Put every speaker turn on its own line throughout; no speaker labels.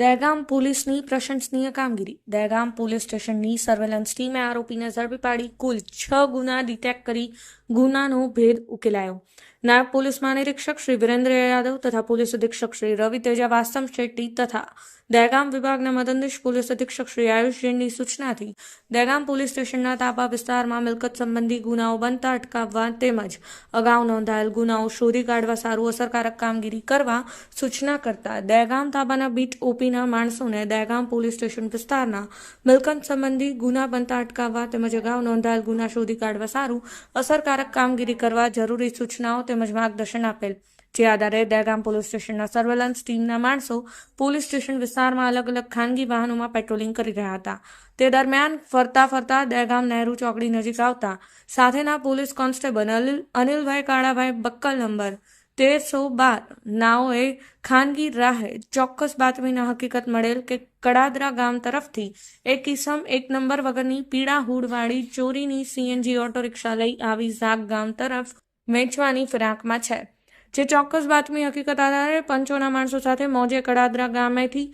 દહેગામ પોલીસની પ્રશંસનીય કામગીરી. દહેગામ પોલીસ સ્ટેશનની સર્વેલન્સ ટીમે આરોપીને ઝડપી પાડી કુલ છ ગુના ડિટેક્ટ કરી ગુનાનો ભેદ ઉકેલાયો. નાયબ પોલીસ મહાનિરીક્ષક શ્રી વિરેન્દ્ર યાદવ તથા પોલીસ અધિક્ષક શ્રી રવિ તેજા વાસ્તમ શેટ્ટી તથા દહેગામ વિભાગના મદદનીશ પોલીસ અધિક્ષક શ્રી આયુષ જૈનની સૂચનાથી દહેગામ પોલીસ સ્ટેશનના તાપા વિસ્તારમાં મિલકત સંબંધી ગુનાઓ બનતા અટકાવવા તેમજ અગાઉ નોંધાયેલ ગુનાઓ શોધી કાઢવા સારું અસરકારક કામગીરી કરવા સૂચના કરતા દહેગામ તાબાના બીટ ઓપીના માણસોને દહેગામ પોલીસ સ્ટેશન વિસ્તારના મિલકત સંબંધી ગુના બનતા અટકાવવા તેમજ અગાઉ નોંધાયેલ ગુના શોધી કાઢવા સારું અસરકારક કામગીરી કરવા જરૂરી સૂચનાઓ તેમજ માર્ગદર્શન આપેલ. જે આધારે દહેગામ પોલીસ સ્ટેશનના સર્વેલન્સ ટીમના માણસો પોલીસ સ્ટેશન વિસ્તારમાં અલગ અલગ ખાનગી વાહનોમાં પેટ્રોલિંગ કરી રહ્યા હતા. તે દરમિયાન ફરતા ફરતા દહેગામ નહેરુ ચોકડી નજીક આવતા સાથેના પોલીસ કોન્સ્ટેબલ અનિલ, અનિલભાઈ કાળાભાઈ બક્કલ નંબર તેરસો બાર નાઓએ ખાનગી રાહે ચોક્કસ બાતમીના હકીકત મળેલ કે કડાદરા ગામ તરફથી એક ઇસમ એક નંબર વગરની પીળા હુડવાળી ચોરીની સીએનજી ઓટો રિક્ષા લઈ આવી ઝાગ ગામ તરફ વેચવાની ફિરાકમાં છે. જે ચોક્કસ બાતમી હકીકત આધારે પંચોના માણસો સાથે મોજે કડાદરા ગામેથી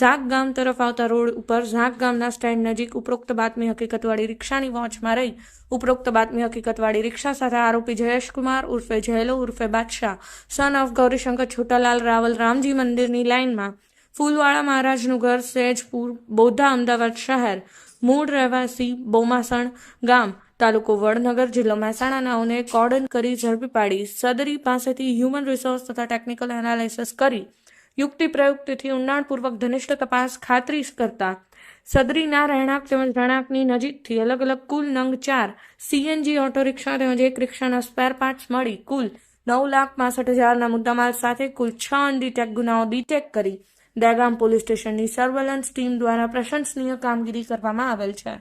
ઝાક ગામ તરફ આવતા રોડ ઉપર ઝાક ગામના સ્ટેન્ડ નજીક ઉપરોક્ત બાતમી હકીકતવાળી રિક્ષાની વોચમાં રહી. ઉપરોક્ત બાતમી હકીકતવાળી રિક્ષા સાથે આરોપી જયેશકુમાર ઉર્ફે જહેલો ઉર્ફે બાદશાહ સન ઓફ ગૌરીશંકર છોટાલાલ રાવલ રામજી મંદિરની લાઇનમાં. ફૂલવાળા મહારાજનું ઘર સેજપુર, બોધા અમદાવાદ શહેર. મૂળ રહેવાસી બોમાસણ ગામ. તાલુકો વડનગર જિલ્લો મહેસાણાનાઓને કોર્ડન કરી ઝડપી પાડી સદરી પાસેથી હ્યુમન રિસોર્સ તથા ટેકનિકલ એનાલિસિસ કરી યુક્તિ પ્રયુક્તિથી ઊંડાણપૂર્વક ઘનિષ્ઠ તપાસ ખાતરી કરતા સદરીના રહેણાંક તેમજ રહેણાંકની નજીકથી અલગ અલગ કુલ નંગ ચાર સીએનજી ઓટો રિક્ષા તેમજ એક રિક્ષાના સ્પેર પાર્ટ્સ મળી કુલ નવ લાખ પાસઠ હજારના મુદ્દામાલ સાથે કુલ છ અનડિટેક ગુનાઓ ડિટેક કરી દહેગામ પોલીસ સ્ટેશનની સર્વેલન્સ ટીમ દ્વારા પ્રશંસનીય કામગીરી કરવામાં આવેલ છે.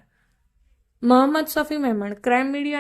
Mohammad Safi Mehman crime media